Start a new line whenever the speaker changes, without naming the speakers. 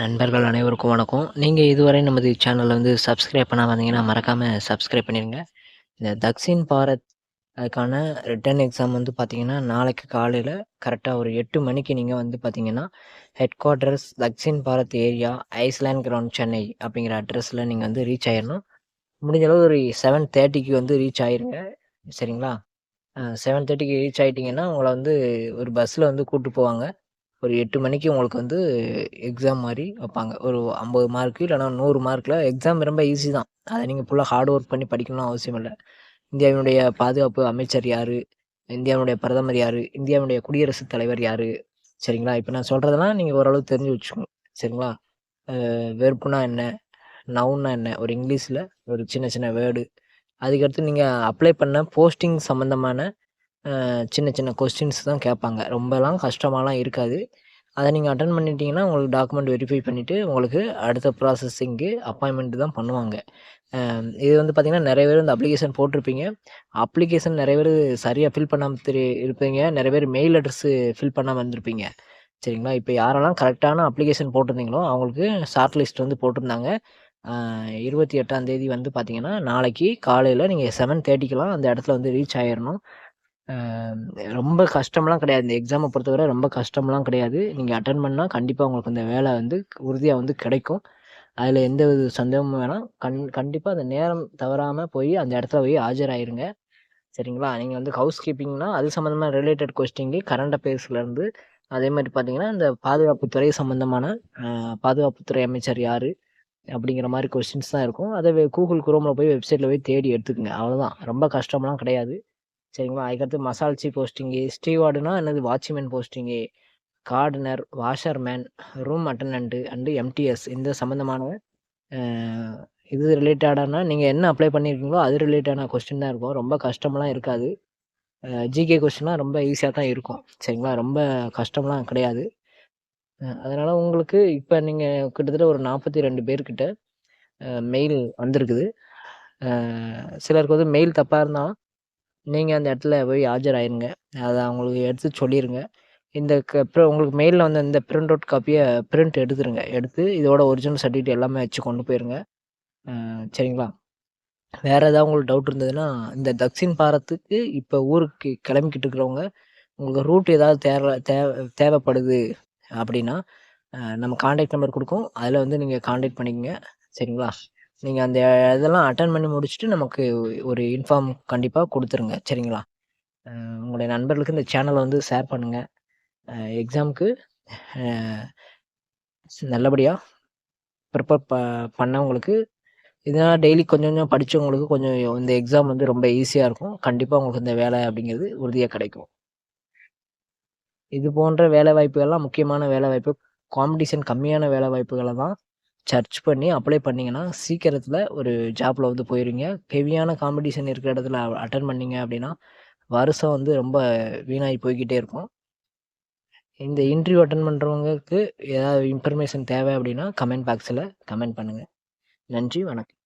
நண்பர்கள் அனைவருக்கும் வணக்கம். நீங்கள் இதுவரை நமது சேனலில் வந்து சப்ஸ்கிரைப் பண்ண வந்தீங்கன்னா மறக்காமல் சப்ஸ்கிரைப் பண்ணிடுங்க இந்த தக்ஷின் பாரத் அதுக்கான ரிட்டன் எக்ஸாம் வந்து பார்த்தீங்கன்னா நாளைக்கு காலையில் கரெக்டாக ஒரு எட்டு மணிக்கு நீங்கள் வந்து பார்த்தீங்கன்னா head quarters Dakshin Bharat area island ground Chennai அப்படிங்கிற அட்ரஸில் நீங்கள் வந்து ரீச் ஆயிடணும் முடிஞ்சளவு ஒரு செவன் தேர்ட்டிக்கு வந்து ரீச் ஆயிருங்க. சரிங்களா? செவன் தேர்ட்டிக்கு ரீச் ஆகிட்டிங்கன்னா உங்களை வந்து ஒரு பஸ்ஸில் வந்து கூப்பிட்டு போவாங்க. ஒரு எட்டு மணிக்கு உங்களுக்கு வந்து எக்ஸாம் மாதிரி வைப்பாங்க. ஒரு ஐம்பது மார்க்கு இல்லைனா நூறு மார்க்கில் எக்ஸாம் ரொம்ப ஈஸி தான். அதை நீங்கள் ஃபுல்லாக ஹார்ட் ஒர்க் பண்ணி படிக்கணும்னு அவசியம் இல்லை. இந்தியாவினுடைய பாதுகாப்பு அமைச்சர் யார்? இந்தியாவினுடைய பிரதமர் யார்? இந்தியாவினுடைய குடியரசுத் தலைவர் யார்? சரிங்களா? இப்போ நான் சொல்கிறதெல்லாம் நீங்கள் ஓரளவு தெரிஞ்சு வச்சுக்கோங்க சரிங்களா? வெறுப்புனா என்ன? நவுன்னா என்ன? ஒரு இங்கிலீஷில் ஒரு சின்ன சின்ன வேர்டு அதுக்கடுத்து நீங்கள் அப்ளை பண்ண போஸ்டிங் சம்மந்தமான சின்ன சின்ன கொஸ்டின்ஸ் தான் கேட்பாங்க. ரொம்பலாம் கஷ்டமாலாம் இருக்காது. அதை நீங்கள் அட்டன் பண்ணிட்டீங்கன்னா உங்களுக்கு டாக்குமெண்ட் வெரிஃபை பண்ணிவிட்டு உங்களுக்கு அடுத்த ப்ராசஸிங்கு அப்பாயின்மெண்ட் தான் பண்ணுவாங்க. இது வந்து பார்த்திங்கன்னா நிறைய பேர் இந்த அப்ளிகேஷன் போட்டிருப்பீங்க. அப்ளிகேஷன் நிறைய பேர் சரியாக ஃபில் பண்ணாமல் தெரி இருப்பீங்க. நிறைய பேர் மெயில் அட்ரஸ்ஸு ஃபில் பண்ணாமல் இருந்திருப்பீங்க. சரிங்களா? இப்போ யாரெல்லாம் கரெக்டான அப்ளிகேஷன் போட்டிருந்தீங்களோ அவங்களுக்கு ஷார்ட் லிஸ்ட் வந்து போட்டிருந்தாங்க. இருபத்தி எட்டாம் தேதி வந்து பார்த்தீங்கன்னா நாளைக்கு காலையில் நீங்கள் செவன் தேர்ட்டிக்கெலாம் அந்த இடத்துல வந்து ரீச் ஆயிடணும் ரொம்ப கஷ்டம்லாம் கிடையாது. இந்த எக்ஸாமை பொறுத்தவரை ரொம்ப கஷ்டம்லாம் கிடையாது. நீங்கள் அட்டன் பண்ணால் கண்டிப்பாக உங்களுக்கு இந்த வேலை வந்து உறுதியாக வந்து கிடைக்கும். அதில் எந்த வித சந்தேகமும் வேணாம். கண் கண்டிப்பாக அந்த நேரம் தவறாமல் போய் அந்த இடத்துல போய் ஆஜராயிருங்க. சரிங்களா? நீங்கள் வந்து ஹவுஸ் கீப்பிங்னா அது சம்மந்தமாக ரிலேட்டட் கொஸ்டிங்கு கரண்ட் அஃபேர்ஸ்லேருந்து அதே மாதிரி பார்த்தீங்கன்னா இந்த பாதுகாப்புத்துறை சம்மந்தமான பாதுகாப்புத்துறை அமைச்சர் யார்? அப்படிங்கிற மாதிரி கொஸ்டின்ஸ் தான் இருக்கும். அதை கூகுள் குரோமில் போய் வெப்சைட்டில் போய் தேடி எடுத்துக்கோங்க. அவ்வளோதான் ரொம்ப கஷ்டம்லாம் கிடையாது. சரிங்களா? அதுக்கடுத்து மசால்ச்சி போஸ்டிங்கு ஸ்டீவார்டுனா என்னது? Watchman posting gardener washerman room attendant and MTS. இந்த சம்மந்தமான இது ரிலேட்டடானா நீங்கள் என்ன அப்ளை பண்ணியிருக்கீங்களோ அது ரிலேட்டடான கொஸ்டின் தான் இருக்கும். ரொம்ப கஷ்டமெலாம் இருக்காது. ஜிகே கொஸ்டின்லாம் ரொம்ப ஈஸியாக தான் இருக்கும். சரிங்களா? ரொம்ப கஷ்டம்லாம் கிடையாது. அதனால் உங்களுக்கு இப்போ நீங்கள் கிட்டத்தட்ட ஒரு நாற்பத்தி ரெண்டு பேர்கிட்ட மெயில் வந்திருக்குது. சிலருக்கு வந்து மெயில் தப்பாக இருந்தால் நீங்கள் அந்த இடத்துல போய் ஆஜராயிருங்க. அதை அவங்களுக்கு எடுத்து சொல்லிடுங்க இந்த க உங்களுக்கு மெயிலில் வந்து இந்த பிரிண்ட் அவுட் காப்பியை பிரிண்ட் எடுத்துருங்க. எடுத்து இதோட ஒரிஜினல் சர்டிஃபிகேட் எல்லாமே வச்சு கொண்டு போயிருங்க. சரிங்களா? வேறு ஏதாவது உங்களுக்கு டவுட் இருந்ததுன்னா இந்த தக்ஷின் பாரத்துக்கு இப்போ ஊருக்கு கிளம்பிக்கிட்டு இருக்கிறவங்க உங்களுக்கு ரூட் ஏதாவது தேவை தேவை தேவைப்படுது அப்படின்னா நம்ம காண்டாக்ட் நம்பர் கொடுக்கும். அதில் வந்து நீங்கள் காண்டாக்ட் பண்ணிக்கங்க. சரிங்களா? நீங்கள் அந்த இதெல்லாம் அட்டன் பண்ணி முடிச்சுட்டு நமக்கு ஒரு இன்ஃபார்ம் கண்டிப்பாக கொடுத்துருங்க. சரிங்களா? உங்களுடைய நண்பர்களுக்கு இந்த சேனலை வந்து ஷேர் பண்ணுங்கள் எக்ஸாமுக்கு நல்லபடியாக ப்ரிப்பேர் ப பண்ணவங்களுக்கு இதனால் டெய்லி கொஞ்சம் கொஞ்சம் படித்தவங்களுக்கு கொஞ்சம் இந்த எக்ஸாம் வந்து ரொம்ப ஈஸியாக இருக்கும். கண்டிப்பாக உங்களுக்கு இந்த வேலை அப்படிங்கிறது உறுதியாக கிடைக்கும். இது போன்ற வேலை வாய்ப்புகள்லாம் முக்கியமான வேலை வாய்ப்பு. காம்படிஷன் கம்மியான வேலை வாய்ப்புகளை தான் சர்ச் பண்ணி அப்ளை பண்ணிங்கன்னா சீக்கிரத்தில் ஒரு ஜாப்பில் வந்து போயிடுங்க ஹெவியான காம்படிஷன் இருக்கிற இடத்துல அட்டன் பண்ணிங்க அப்படின்னா வருஷம் வந்து ரொம்ப வீணாகி போய்கிட்டே இருக்கும். இந்த இன்டர்வியூ அட்டன் பண்ணுறவங்களுக்கு ஏதாவது இன்ஃபர்மேஷன் தேவை அப்படின்னா கமெண்ட் பாக்ஸில் கமெண்ட் பண்ணுங்கள் நன்றி வணக்கம்.